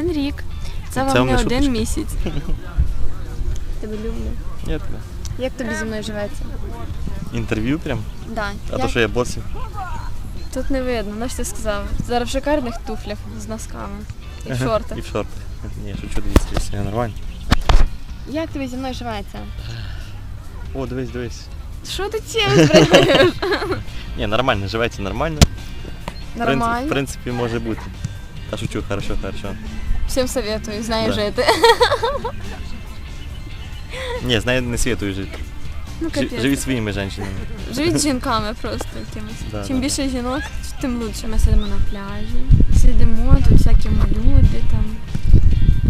один рік. Це Це вам не один місяць. Тебе люблю. Я тебе. Як тобі зі мною живеться? Інтерв'ю прям? Да. А то що я босив? Тут не видно, ну що ти сказав. Зараз в шикарних туфлях з носками і в шортах. І в шортах. Ні, шучу, дивіться, я нормально. Як тобі зі мною живеться? О, дивись, дивись. Що ти цим збираєш? Ні, нормально, живеться нормально. В принципі- В принципі, може бути. Та шучу, хорошо, хорошо. Всім советую, знаю Да. жити. Ні, з нею не світую жити. Ну, капець. Живіть своїми жінками. Живіть з жінками просто якимось. Да, Чим да. більше жінок, тим лучше. Ми сидимо на пляжі, сидимо, тут всякі люди там.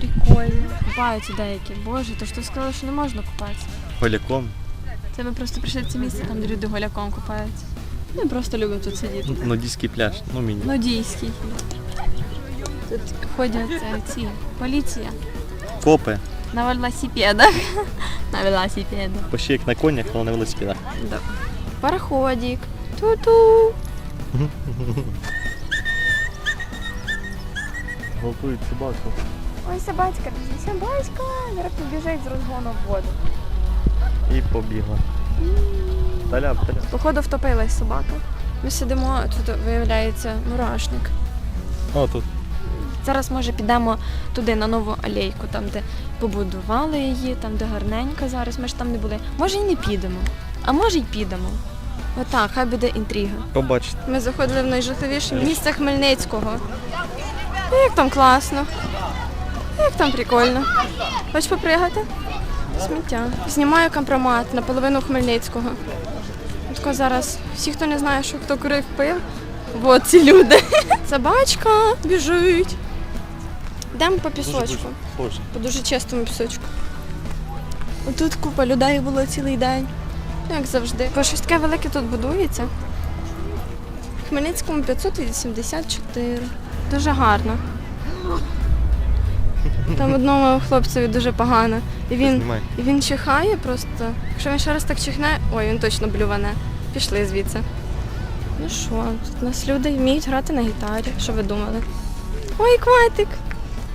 Прикольно. Купаються деякі. Боже, то ж ти сказала, що не можна купатися. Голяком. Це ми просто прийшли в це місце, там де люди голяком купаються. Ми просто любимо тут сидіти. Нудійський пляж. Ну, міні. Нудійський. Тут ходять е, ці поліція Копи. на велосипедах. На велосипедах. Почти як на конях, але на велосипедах. Да. Пароходик. Ту-ту. Галтують собаку. Ой, собачка, собачка. Зараз побіжить з розгону в воду. І побігла. Таляп, таляп. Походу втопилась собака. Ми сидимо, тут виявляється мурашник. О, тут. Зараз, може, підемо туди на нову алейку, там, де побудували її, там, де гарненько зараз. Ми ж там не були. Може, і не підемо. А може, й підемо. Отак, хай буде інтрига. Побачите. Ми заходили в найжахливіше місце Хмельницького. Як там класно. Як там прикольно. Хочеш попригати? Сміття. Знімаю компромат на половину Хмельницького. Тако зараз всі, хто не знає, що хто курив пив, от ці люди. Собачка біжить. Йдемо по пісочку, по дуже чистому пісочку. Тут купа людей було цілий день. Ну, Як завжди. Бо щось таке велике тут будується. В Хмельницькому 584. Дуже гарно. Там одному хлопцеві дуже погано. І він, і він чихає просто. Якщо він ще раз так чихне, ой, він точно блюване. Пішли звідси. Ну що, тут у нас люди вміють грати на гітарі. Що ви думали? Ой, котик!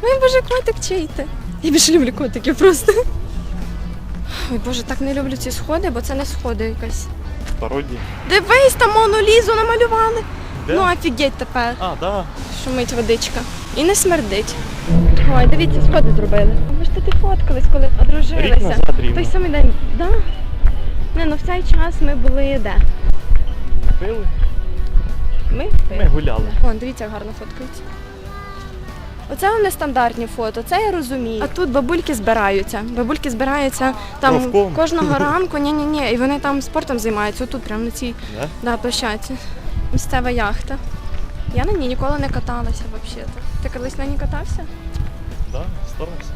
Ой, боже, котик чий ти? Я більше люблю котиків просто. Ой, боже, так не люблю ці сходи, бо це не сходи якась. Пародії. Дивись, там Мону Лізу намалювали. Де? Ну офігеть тепер. А, да. Шумить водичка. І не смердить. Ой, дивіться, сходи зробили. А ви ж тут і фоткались, коли Рік одружилися. назад рівно. Той самий день, да? Не, ну в цей час ми були де? Пили? Ми? Ми гуляли. О, дивіться, як гарно фоткаються. Оце вони стандартні фото, це я розумію. А тут бабульки збираються. Бабульки збираються там Ровком. кожного ранку, ні, ні, ні, і вони там спортом займаються. Тут прямо на цій Да? да, площадці. Місцева яхта. Я на ній ніколи не каталася взагалі. Ти колись на ній катався? Да, старався.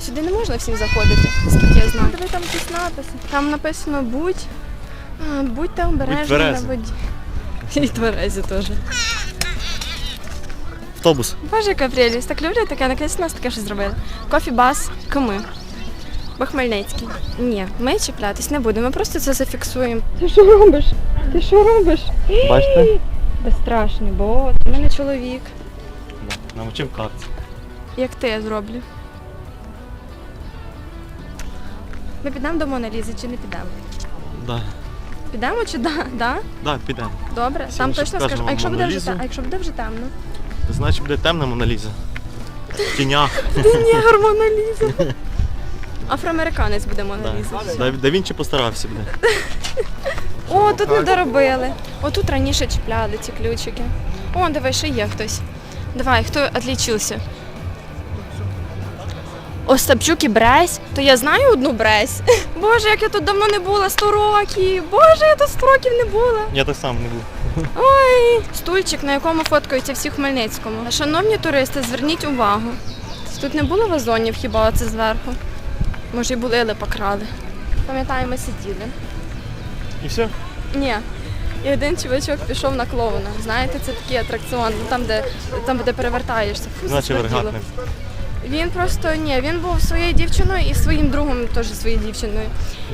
Сюди не можна всім заходити, скільки я знаю. Диви там якісь написи. Там написано будь. а, Будьте обережні на тверезі. воді. І тверезі теж. Автобус. Боже, яка прелість. Так люблю таке, наконець нас таке щось зробили. Кофі бас Кими. Бо Хмельницький. Ні, ми чіплятись не будемо, ми просто це зафіксуємо. Ти що робиш? Ти що робиш? Бачите? Безстрашний, бо у мене чоловік. Навчив карти. Як ти я зроблю? Ми підемо до Монолізи чи не підемо? Да. Підемо чи да? да? Да, підемо. Добре, Всім там точно скажу. А якщо буде вже Монолізу. те- а якщо буде вже темно? Значить буде темна Моналіза. В тінях. Ні, Моноліза. Афроамериканець буде Моноліза. Да, да Вінчі постарався буде. О, тут не доробили. О, тут раніше чіпляли ці ключики. О, давай, ще є хтось. Давай, хто відлічився? Остапчук і Бресь. То я знаю одну Бресь. Боже, як я тут давно не була, 100 років. Боже, я тут 100 років не була. Я так сам не був. Ой, стульчик, на якому фоткаються всі в Хмельницькому. Шановні туристи, зверніть увагу. Тут не було вазонів хіба це зверху. Може, і були, але покрали. Пам'ятаю, ми сиділи. І все? Ні. І один чувачок пішов на клоуна. Знаєте, це такий атракціон, ну, там, де, там, де перевертаєшся. Фу, Наче вергатним. Він просто ні, він був своєю дівчиною і своїм другом теж своєю дівчиною.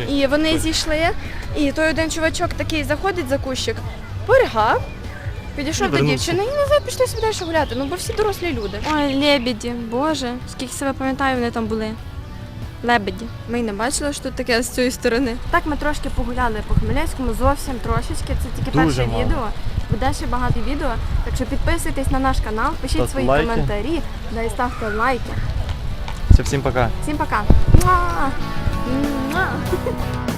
І вони зійшли, і той один чувачок такий заходить за кущик, поригав, Підійшов до дівчини і назад пішли собі далі гуляти. Ну бо всі дорослі люди. Ой, лебеді, боже, скільки себе пам'ятаю, вони там були. Лебеді. Ми й не бачили, що тут таке з цієї сторони. Так ми трошки погуляли по Хмельницькому, зовсім трошечки. Це тільки Дуже перше мало. відео. Буде ще багато відео. Так що підписуйтесь на наш канал, пишіть Ставте свої лайки. коментарі, да і ставте лайки. Все, всім пока. Всім пока. Муа! Муа!